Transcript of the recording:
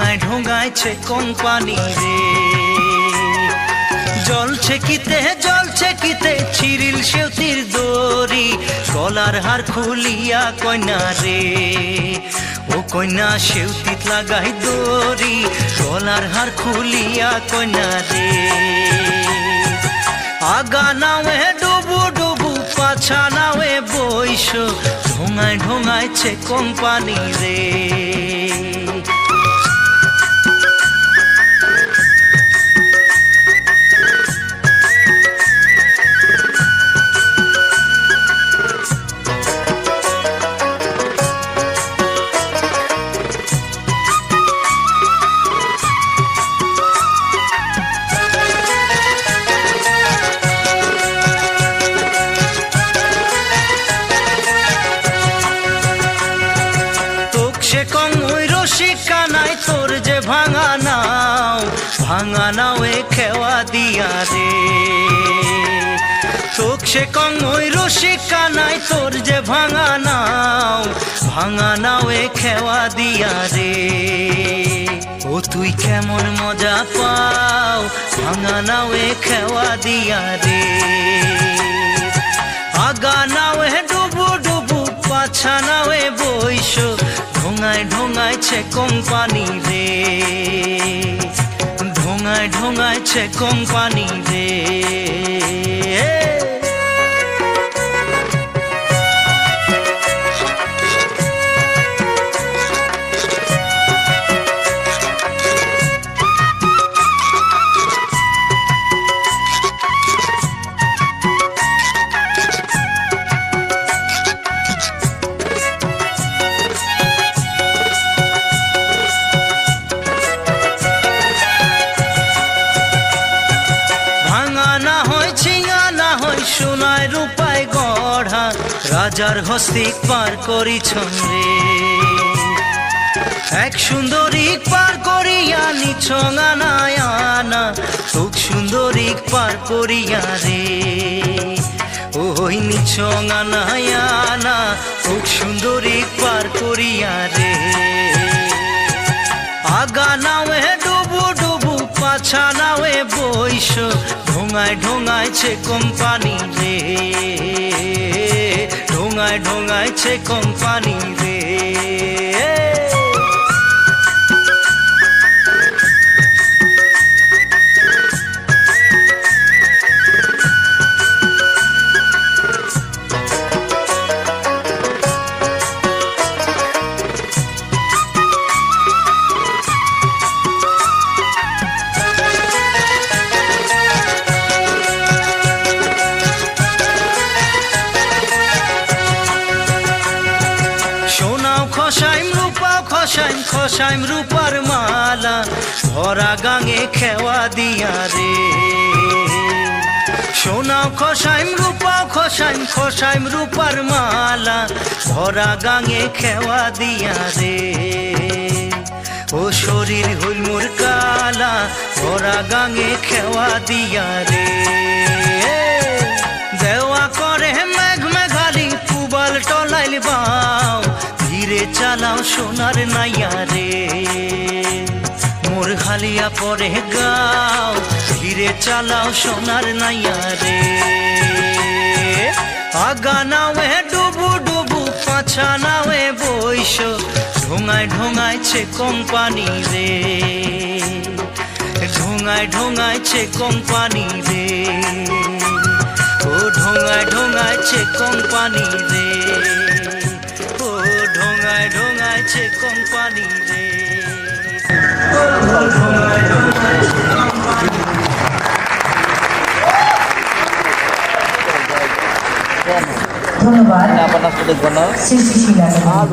ঢোঙায় ঢোঙায়ছে company রে? জলছে কিতে জলছে কিতে ছিরিল সেউতির দড়ি। গলার হার খুলিয়া কন্যা রে? ও কন্যা সেউতিত লাগাই দড়ি। গলার হার খুলিয়া কন্যা রে? আগা নাওয়ে, ডুবু ডুবু, পাছা নাওয়ে বৈশ। ঢোঙায় ঢোঙায়ছে কোম্পানি রে? ওই রসিক কানাই তোর যে ভাঙা নাও ভাঙা নাও এ খেওয়া দিয়া রে তোক সে কং ওই রসিক কানাই তোর যে ভাঙা নাও ভাঙা নাও এ খেওয়া দিয়া রে ও তুই কেমন মজা পাও, ভাঙা নাও এ খেওয়া দিয়া রে আগা নাও হে ডুবু ডুবু, পাছা নাও এ বৈশ ঢোঙায় ঢোঙায়ছে কোম্পানি রে ঢোঙায় ঢোঙায়ছে কোম্পানি রে রাজার হস্তিক পার করিছন রে। এক সুন্দরী পার করিয়া নিছঙা নায়ানা খুব সুন্দরী পার করিয়া রে। ওই নিছঙা নায়ানা খুব সুন্দরী পার করিয়া রে। আগা নাওয়ে ডুবু ডুবু, পাছা নাওয়ে বৈশ, ঢোঙায় ঢোঙায়ছে কোম্পানি রে। ঢোঙায় ঢোঙায়ছে কোম্পানি রে। খসাইম খসাইম রূপার মালা, ভরা গাঙে খেওয়া দিয়া রে। সোনাও খসাইম রূপাও খসাইম খসাইম রূপার মালা, ভরা গাঙে খেওয়া দিয়া রে। ও শরীর হইল মোর কালা, ভরা গাঙে খেওয়া দিয়া রে। চালাও সোনার নাইয়া রে মোর হালিয়া পরে গাও ধীরে চালাও সোনার নাইয়া রে আগা নাওয়ে ডুবু ডুবু, পাছা নাওয়ে বৈশ, ঢোঙায় ঢোঙায়ছে কোম্পানি রে। ঢোঙায় ঢোঙায়ছে কোম্পানি রে। ও ঢোঙায় ঢোঙায়ছে কোম্পানি রে। ঢোঙায়ছে কোম্পানি রে। ধন্যবাদ। আপনার সাথে ধন্যবাদ।